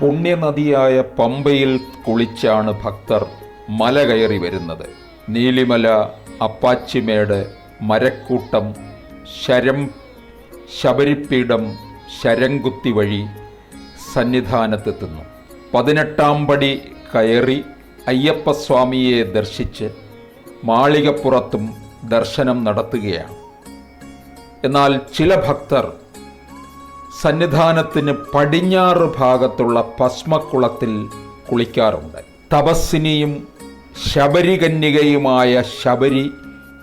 പുണ്യനദിയായ പമ്പയിൽ കുളിച്ചാണ് ഭക്തർ മല കയറി വരുന്നത്. നീലിമല അപ്പാച്ചിമേട് മരക്കൂട്ടം ശരം ശബരിപ്പീഠം ശരംകുത്തി വഴി സന്നിധാനത്തെത്തുന്നു. പതിനെട്ടാം പടി കയറി അയ്യപ്പസ്വാമിയെ ദർശിച്ച് മാളികപ്പുറത്തും ദർശനം നടത്തുകയാണ്. എന്നാൽ ചില ഭക്തർ സന്നിധാനത്തിന് പടിഞ്ഞാറ് ഭാഗത്തുള്ള ഭസ്മക്കുളത്തിൽ കുളിക്കാറുണ്ട്. തപസ്സിനിയും ശബരികന്യകയുമായ ശബരി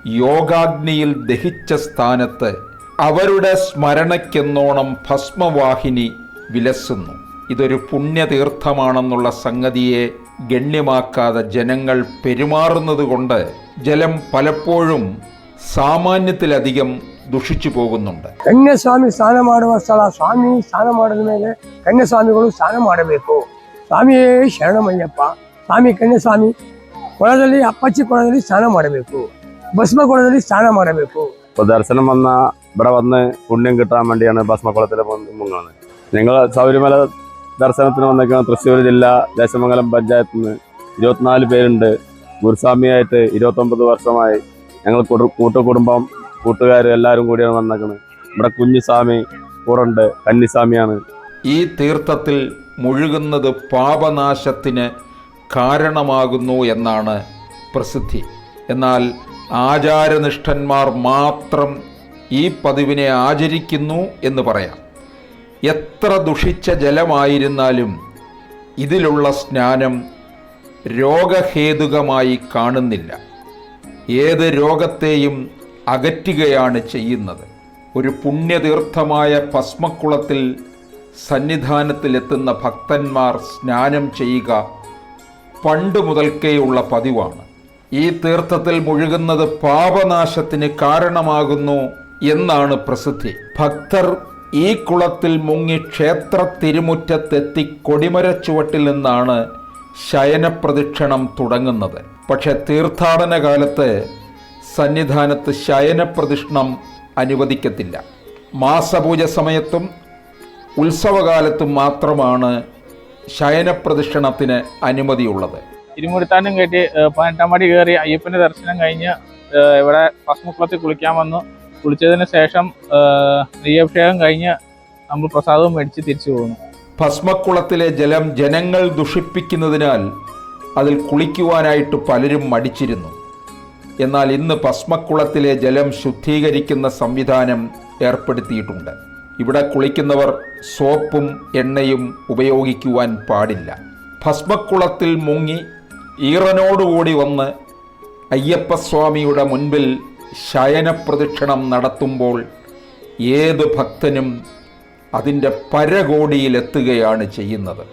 യോഗാഗ്നിയിൽ ദഹിച്ച സ്ഥാനത്ത് അവരുടെ സ്മരണയ്ക്കെന്നോണം ഭസ്മവാഹിനി വിലസുന്നു. ഇതൊരു പുണ്യതീർത്ഥമാണെന്നുള്ള സംഗതിയെ ഗണ്യമാക്കാതെ ജനങ്ങൾ പെരുമാറുന്നതുകൊണ്ട് ജലം പലപ്പോഴും സാമാന്യത്തിലധികം ദുഷിച്ചു പോകുന്നുണ്ട് ಕನ್ಯಾಸ್ವಾಮಿ ಸ್ನಾನ ಮಾಡುವ ಸ್ಥಳ ಸ್ವಾಮಿ ಸ್ನಾನ ಮಾಡಿದ ಮೇಲೆ ಕನ್ಯಾಸ್ವಾಮಿಗಳು ಸ್ನಾನ ಮಾಡಬೇಕು ಸ್ವಾಮಿಯೇ ಶರಣಮಯ್ಯಪ್ಪ ಸ್ವಾಮಿ ಕನ್ಯಾಸ್ವಾಮಿ ಕೊಳದಲ್ಲಿ ಅಪ್ಪಚ್ಚಿ ಕೊಳದಲ್ಲಿ ಸ್ನಾನ ಮಾಡಬೇಕು ಭಸ್ಮ ಕೊಳದಲ್ಲಿ ಸ್ನಾನ ಮಾಡಬೇಕು ഇപ്പൊ ദർശനം വന്ന ഇവിടെ വന്ന് പുണ്യം കിട്ടാൻ വേണ്ടിയാണ് ഭസ്മക്കുളത്തിൽ മുങ്ങുന്നത് ഞങ്ങൾ ശബരിമല ദർശനത്തിന് വന്നേക്കുന്ന തൃശ്ശൂർ ജില്ല ദേശമംഗലം പഞ്ചായത്തിൽ നിന്ന് ഇരുപത്തിനാല് പേരുണ്ട് ഗുരുസ്വാമിയായിട്ട് ഇരുപത്തൊമ്പത് വർഷമായി ഞങ്ങൾ കുടു- കൂട്ടുകുടുംബം കൂട്ടുകാർ എല്ലാവരും കൂടിയാണ് വന്നേക്കുന്നത് നമ്മുടെ കുഞ്ഞുസ്വാമി കൂറുണ്ട് കന്നിസ്വാമിയാണ്. ഈ തീർത്ഥത്തിൽ മുഴുകുന്നത് പാപനാശത്തിന് കാരണമാകുന്നു എന്നാണ് പ്രസിദ്ധി. എന്നാൽ ആചാരനിഷ്ഠന്മാർ മാത്രം ഈ പതിവിനെ ആചരിക്കുന്നു എന്ന് പറയാം. എത്ര ദുഷിച്ച ജലമായിരുന്നാലും ഇതിലുള്ള സ്നാനം രോഗഹേതുകമായി കാണുന്നില്ല. ഏത് രോഗത്തെയും അകറ്റുകയാണ് ചെയ്യുന്നത്. ഒരു പുണ്യതീർത്ഥമായ ഭസ്മക്കുളത്തിൽ സന്നിധാനത്തിലെത്തുന്ന ഭക്തന്മാർ സ്നാനം ചെയ്യുക പണ്ട് മുതൽക്കേയുള്ള പതിവാണ്. ഈ തീർത്ഥത്തിൽ മുഴുകുന്നത് പാപനാശത്തിന് കാരണമാകുന്നു എന്നാണ് പ്രസിദ്ധി. ഭക്തർ ഈ കുളത്തിൽ മുങ്ങി ക്ഷേത്ര തിരുമുറ്റത്തെത്തി കൊടിമര ചുവട്ടിൽ നിന്നാണ് ശയനപ്രദക്ഷിണം തുടങ്ങുന്നത്. പക്ഷെ തീർത്ഥാടന കാലത്ത് സന്നിധാനത്ത് ശയനപ്രതിഷ്ഠം അനുവദിക്കത്തില്ല. മാസപൂജ സമയത്തും ഉത്സവകാലത്തും മാത്രമാണ് ശയനപ്രദക്ഷിണത്തിന് അനുമതിയുള്ളത്. ഇരുമുരുത്താനും കയറ്റി പതിനെട്ടാം പടി കയറി അയ്യപ്പന്റെ ദർശനം കഴിഞ്ഞ് ഇവിടെ ഭസ്മക്കുളത്തിൽ കുളിക്കാൻ വന്നു. കുളിച്ചതിന് ശേഷം നെയ്യഭിഷേകം കഴിഞ്ഞ് നമ്മൾ പ്രസാദവും മേടിച്ച് തിരിച്ചു പോകുന്നു ഭസ്മക്കുളത്തിലെ ജലം ജനങ്ങൾ ദുഷിപ്പിക്കുന്നതിനാൽ അതിൽ കുളിക്കുവാനായിട്ട് പലരും മടിച്ചിരുന്നു. എന്നാൽ ഇന്ന് ഭസ്മക്കുളത്തിലെ ജലം ശുദ്ധീകരിക്കുന്ന സംവിധാനം ഏർപ്പെടുത്തിയിട്ടുണ്ട്. ഇവിടെ കുളിക്കുന്നവർ സോപ്പും എണ്ണയും ഉപയോഗിക്കുവാൻ പാടില്ല. ഭസ്മക്കുളത്തിൽ മുങ്ങി ഈറനോടുകൂടി വന്ന് അയ്യപ്പസ്വാമിയുടെ മുൻപിൽ ശയനപ്രദക്ഷിണം നടത്തുമ്പോൾ ഏത് ഭക്തനും അതിന്റെ പരകോടിയിലെത്തുകയാണ് ചെയ്യുന്നത്.